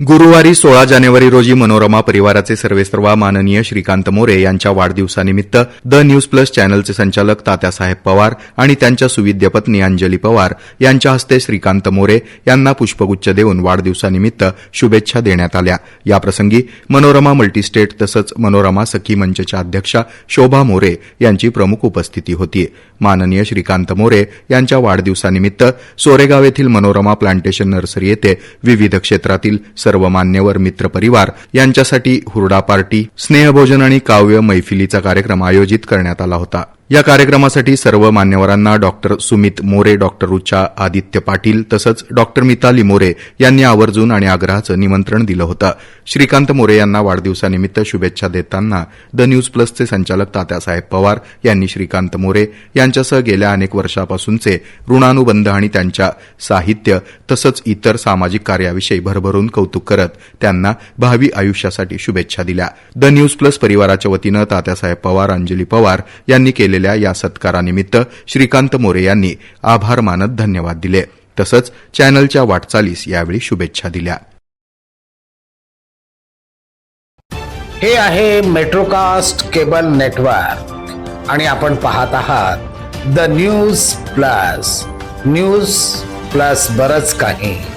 गुरुवारी सोळा जानेवारी रोजी मनोरमा परिवाराचे सर्वेसर्वा माननीय श्रीकांत मोरे यांच्या वाढदिवसानिमित्त द न्यूज प्लस चॅनलचे संचालक तात्यासाहेब पवार आणि त्यांच्या सुविद्य पत्नी अंजली पवार यांच्या हस्ते श्रीकांत मोरे यांना पुष्पगुच्छ देऊन वाढदिवसानिमित्त शुभेच्छा देण्यात आल्या. याप्रसंगी मनोरमा मल्टीस्टेट तसंच मनोरमा सखी मंचच्या अध्यक्षा शोभा मोरे यांची प्रमुख उपस्थिती होती. माननीय श्रीकांत मोरे यांच्या वाढदिवसानिमित्त सोरेगाव येथील मनोरमा प्लांटेशन नर्सरी येथे विविध क्षेत्रातील सर्व मान्यवर मित्रपरिवार यांच्यासाठी हुरडा पार्टी स्नेहभोजन आणि काव्य मैफिलीचा कार्यक्रम आयोजित करण्यात आला होता. या कार्यक्रमासाठी सर्व मान्यवरांना डॉक्टर सुमित मोरे डॉक्टर रुचा आदित्य पाटील तसंच डॉक्टर मिताली मोरे यांनी आवर्जून आणि आग्रहाचं निमंत्रण दिलं होतं. श्रीकांत मोरे यांना वाढदिवसानिमित्त शुभेच्छा देताना द न्यूज प्लसचे संचालक तात्यासाहेब पवार यांनी श्रीकांत मोरे यांच्यासह गेल्या अनेक वर्षापासूनचे ऋणानुबंध आणि त्यांच्या साहित्य तसंच इतर सामाजिक कार्याविषयी भरभरून कौतुक करत त्यांना भावी आयुष्यासाठी शुभेच्छा दिल्या. द न्यूज प्लस परिवाराच्या वतीनं तात्यासाहेब पवार अंजली पवार यांनी केले केलेल्या या सत्कारानिमित्त श्रीकांत मोरे यांनी आभार मानत धन्यवाद दिले. तसंच चॅनलच्या वाटचालीस यावेळी शुभेच्छा दिल्या. हे आहे मेट्रोकास्ट केबल नेटवर्क. आणि आपण पाहत आहात the news plus. News plus बरच काही.